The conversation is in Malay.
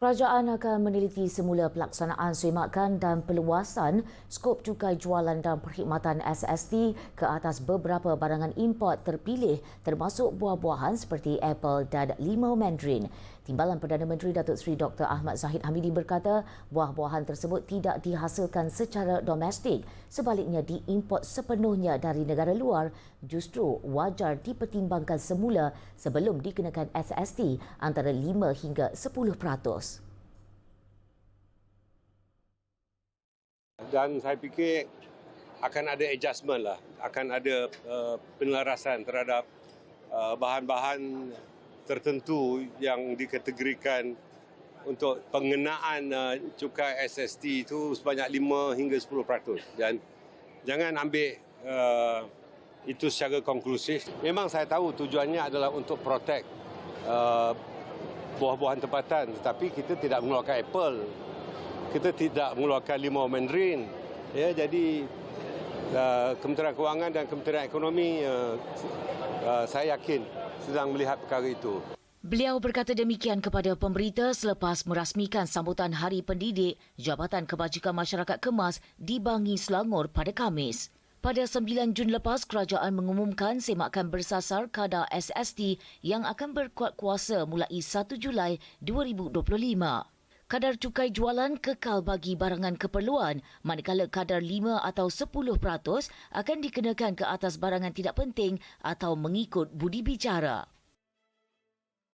Kerajaan akan meneliti semula pelaksanaan semakan dan perluasan skop cukai jualan dan perkhidmatan SST ke atas beberapa barangan import terpilih termasuk buah-buahan seperti apple dan limau mandarin. Timbalan Perdana Menteri Datuk Seri Dr. Ahmad Zahid Hamidi berkata buah-buahan tersebut tidak dihasilkan secara domestik sebaliknya diimport sepenuhnya dari negara luar justru wajar dipertimbangkan semula sebelum dikenakan SST antara 5 hingga 10%. Dan saya fikir akan ada adjustment lah, akan ada uh, penelarasan terhadap uh, bahan-bahan tertentu yang dikategorikan untuk pengenaan uh, cukai SST itu sebanyak 5 hingga 10% dan jangan ambil uh, itu secara konklusif. Memang saya tahu tujuannya adalah untuk protect uh, buah-buahan tempatan. Tetapi kita tidak mengeluarkan apple kita tidak mengeluarkan limau mandarin. Ya, jadi uh, Kementerian Kewangan dan Kementerian Ekonomi uh, uh, saya yakin sedang melihat perkara itu. Beliau berkata demikian kepada pemberita selepas merasmikan sambutan Hari Pendidik Jabatan Kebajikan Masyarakat Kemas di Bangi Selangor pada Kamis. Pada 9 Jun lepas, kerajaan mengumumkan semakan bersasar kadar SST yang akan berkuat kuasa mulai 1 Julai 2025 kadar cukai jualan kekal bagi barangan keperluan manakala kadar 5 atau 10% akan dikenakan ke atas barangan tidak penting atau mengikut budi bicara.